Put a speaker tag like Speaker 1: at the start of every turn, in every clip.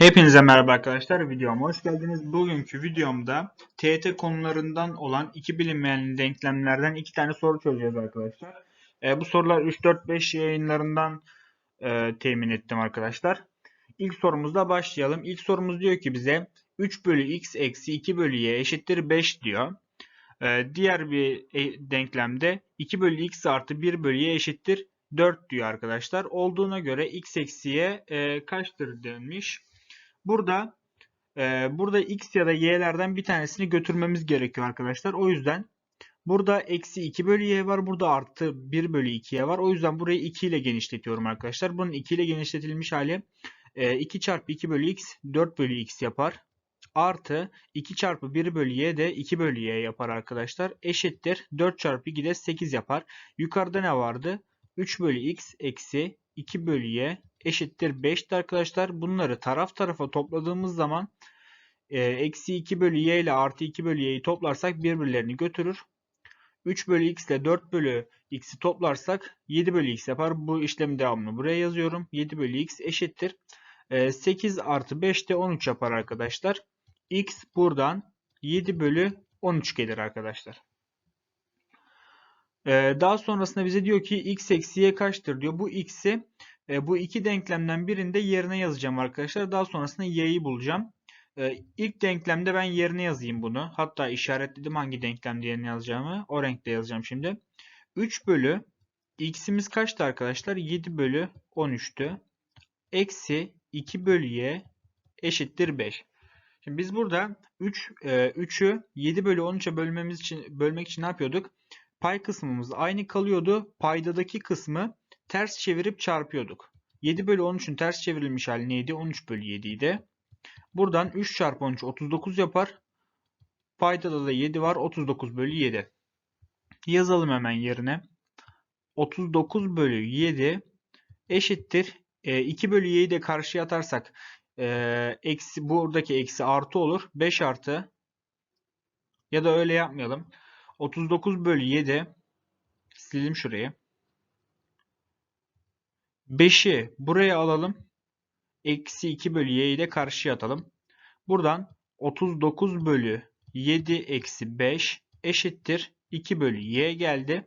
Speaker 1: Hepinize merhaba arkadaşlar. Videoma hoş geldiniz. Bugünkü videomda TET konularından olan iki bilinmeyen denklemlerden iki tane soru çözeceğiz arkadaşlar. E, bu sorular 3-4-5 yayınlarından e, temin ettim arkadaşlar. İlk sorumuzda başlayalım. İlk sorumuz diyor ki bize 3 bölü x eksi 2 bölü y eşittir 5 diyor. E, diğer bir e, denklemde 2 bölü x artı 1 bölü y eşittir 4 diyor arkadaşlar. Olduğuna göre x eksi y e, kaçtır denmiş. Burada e, burada x ya da y'lerden bir tanesini götürmemiz gerekiyor arkadaşlar. O yüzden burada eksi 2 bölü y var. Burada artı 1 bölü 2y var. O yüzden burayı 2 ile genişletiyorum arkadaşlar. Bunun 2 ile genişletilmiş hali e, 2 çarpı 2 bölü x 4 bölü x yapar. Artı 2 çarpı 1 bölü y de 2 bölü y yapar arkadaşlar. Eşittir 4 çarpı 2 de 8 yapar. Yukarıda ne vardı? 3 bölü x eksi 2 bölü y eşittir 5'ti arkadaşlar. Bunları taraf tarafa topladığımız zaman e, eksi 2 bölü y ile artı 2 bölü y'yi toplarsak birbirlerini götürür. 3 bölü x ile 4 bölü x'i toplarsak 7 bölü x yapar. Bu işlemin devamını buraya yazıyorum. 7 bölü x eşittir. E, 8 artı 5 de 13 yapar arkadaşlar. x buradan 7 bölü 13 gelir arkadaşlar. Ee, daha sonrasında bize diyor ki x eksi y kaçtır diyor. Bu x'i e, bu iki denklemden birinde yerine yazacağım arkadaşlar. Daha sonrasında y'yi bulacağım. E, ilk denklemde ben yerine yazayım bunu. Hatta işaretledim hangi denklemde yerine yazacağımı. O renkte yazacağım şimdi. 3 bölü x'imiz kaçtı arkadaşlar? 7 bölü 13'tü. Eksi 2 bölü y eşittir 5. Şimdi biz burada 3 e, 3'ü 7 bölü 13'e bölmemiz için bölmek için ne yapıyorduk? Pay kısmımız aynı kalıyordu. Paydadaki kısmı ters çevirip çarpıyorduk. 7 bölü 13'ün ters çevrilmiş hali neydi? 13 bölü 7 idi. Buradan 3 çarpı 13 39 yapar. Paydada da 7 var. 39 bölü 7. Yazalım hemen yerine. 39 bölü 7 eşittir. E, 2 bölü y'yi de karşıya atarsak e, eksi, buradaki eksi artı olur. 5 artı ya da öyle yapmayalım. 39 bölü 7 silelim şurayı. 5'i buraya alalım. Eksi 2 bölü y'yi de karşıya atalım. Buradan 39 bölü 7 eksi 5 eşittir. 2 bölü y geldi.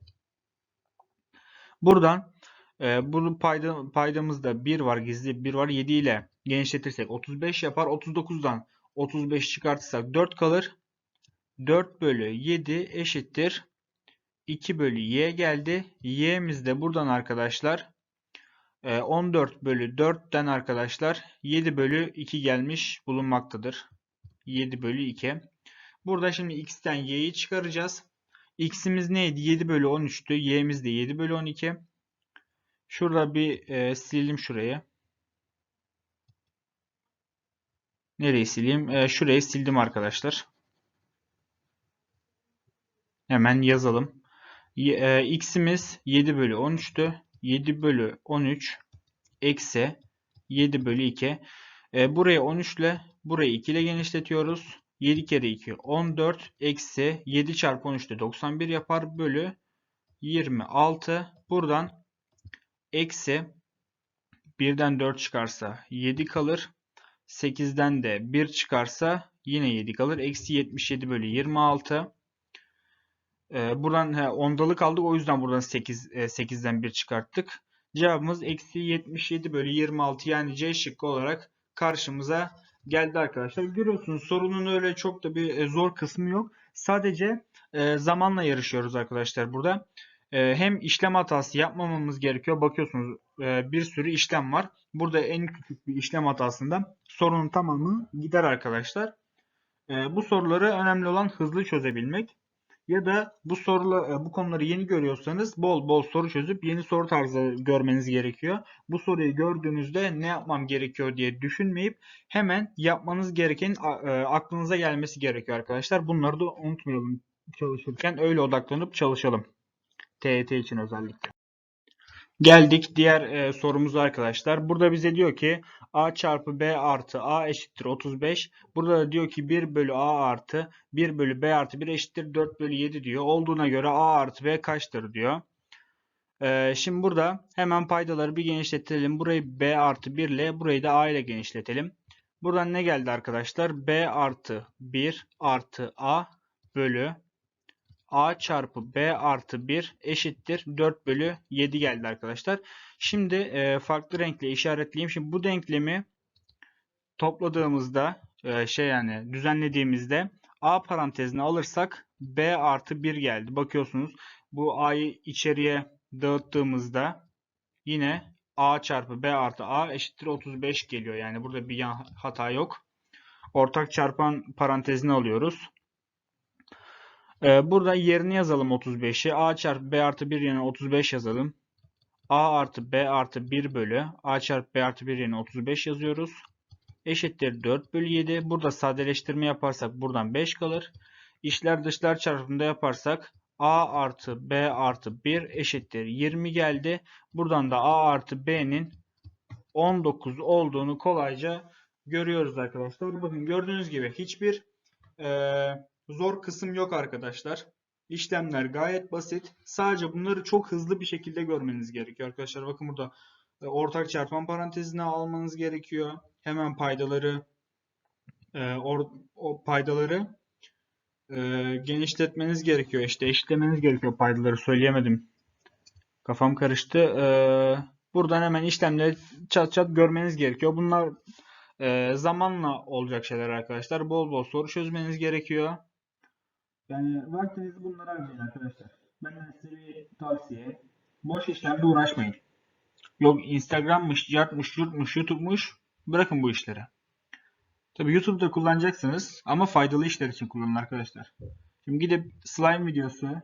Speaker 1: Buradan e, bunun payda, paydamızda 1 var gizli 1 var 7 ile genişletirsek 35 yapar. 39'dan 35 çıkartırsak 4 kalır. 4 bölü 7 eşittir. 2 bölü y geldi. Y'miz de buradan arkadaşlar 14 bölü 4'ten arkadaşlar 7 bölü 2 gelmiş bulunmaktadır. 7 bölü 2. Burada şimdi x'ten y'yi çıkaracağız. x'imiz neydi? 7 bölü 13'tü. y'miz de 7 bölü 12. Şurada bir e, silelim şurayı. Nereyi sileyim? E, şurayı sildim arkadaşlar. Hemen yazalım. E, x'imiz 7 bölü 13'tü. 7 bölü 13 eksi 7 bölü 2. E, burayı 13 ile burayı 2 ile genişletiyoruz. 7 kere 2 14 eksi 7 çarpı 13 de 91 yapar. Bölü 26. Buradan eksi 1'den 4 çıkarsa 7 kalır. 8'den de 1 çıkarsa yine 7 kalır. Eksi 77 bölü 26. Ee, buradan he, ondalık aldık. O yüzden buradan 8, e, 8'den 1 çıkarttık. Cevabımız eksi 77 bölü 26 yani C şıkkı olarak karşımıza geldi arkadaşlar. Görüyorsunuz sorunun öyle çok da bir e, zor kısmı yok. Sadece e, zamanla yarışıyoruz arkadaşlar burada. E, hem işlem hatası yapmamamız gerekiyor. Bakıyorsunuz e, bir sürü işlem var. Burada en küçük bir işlem hatasında sorunun tamamı gider arkadaşlar. E, bu soruları önemli olan hızlı çözebilmek ya da bu sorular bu konuları yeni görüyorsanız bol bol soru çözüp yeni soru tarzı görmeniz gerekiyor. Bu soruyu gördüğünüzde ne yapmam gerekiyor diye düşünmeyip hemen yapmanız gereken aklınıza gelmesi gerekiyor arkadaşlar. Bunları da unutmayalım çalışırken öyle odaklanıp çalışalım. TET için özellikle. Geldik diğer e, sorumuza arkadaşlar. Burada bize diyor ki a çarpı b artı a eşittir 35. Burada da diyor ki 1 bölü a artı 1 bölü b artı 1 eşittir 4 bölü 7 diyor. Olduğuna göre a artı b kaçtır diyor. E, şimdi burada hemen paydaları bir genişletelim. Burayı b artı 1 ile burayı da a ile genişletelim. Buradan ne geldi arkadaşlar? B artı 1 artı A bölü A çarpı B artı 1 eşittir 4 bölü 7 geldi arkadaşlar. Şimdi e, farklı renkle işaretleyeyim. Şimdi bu denklemi topladığımızda e, şey yani düzenlediğimizde A parantezine alırsak B artı 1 geldi. Bakıyorsunuz bu A'yı içeriye dağıttığımızda yine A çarpı B artı A eşittir 35 geliyor. Yani burada bir hata yok. Ortak çarpan parantezine alıyoruz. Ee, burada yerini yazalım 35'i. A çarpı B artı 1 yerine 35 yazalım. A artı B artı 1 bölü A çarpı B artı 1 yerine 35 yazıyoruz. Eşittir 4 bölü 7. Burada sadeleştirme yaparsak buradan 5 kalır. İşler dışlar çarpımında yaparsak A artı B artı 1 eşittir 20 geldi. Buradan da A artı B'nin 19 olduğunu kolayca görüyoruz arkadaşlar. Bakın gördüğünüz gibi hiçbir eee zor kısım yok arkadaşlar. İşlemler gayet basit. Sadece bunları çok hızlı bir şekilde görmeniz gerekiyor arkadaşlar. Bakın burada e, ortak çarpan parantezine almanız gerekiyor. Hemen paydaları e, or- o paydaları e, genişletmeniz gerekiyor. İşte eşitlemeniz gerekiyor paydaları. Söyleyemedim. Kafam karıştı. Buradan hemen işlemleri çat çat görmeniz gerekiyor. Bunlar zamanla olacak şeyler arkadaşlar. Bol bol soru çözmeniz gerekiyor. Yani vaktinizi bunlara harcayın arkadaşlar. Benden size bir tavsiye. Boş işlerle uğraşmayın. Yok Instagram'mış, yartmış, yurtmuş, YouTube'muş. Bırakın bu işleri. Tabi YouTube'da kullanacaksınız ama faydalı işler için kullanın arkadaşlar. Şimdi gidip slime videosu,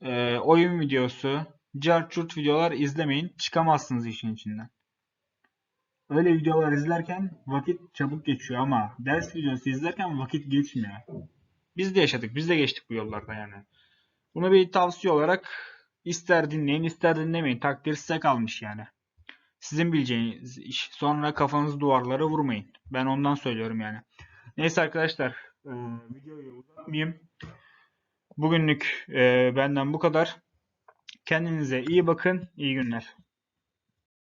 Speaker 1: e, oyun videosu, cart curt videolar izlemeyin. Çıkamazsınız işin içinden. Öyle videolar izlerken vakit çabuk geçiyor ama ders videosu izlerken vakit geçmiyor. Biz de yaşadık. Biz de geçtik bu yollarda yani. Bunu bir tavsiye olarak ister dinleyin ister dinlemeyin. Takdir size kalmış yani. Sizin bileceğiniz iş. Sonra kafanızı duvarlara vurmayın. Ben ondan söylüyorum yani. Neyse arkadaşlar. e, videoyu uzatmayayım. Bugünlük e, benden bu kadar. Kendinize iyi bakın. İyi günler.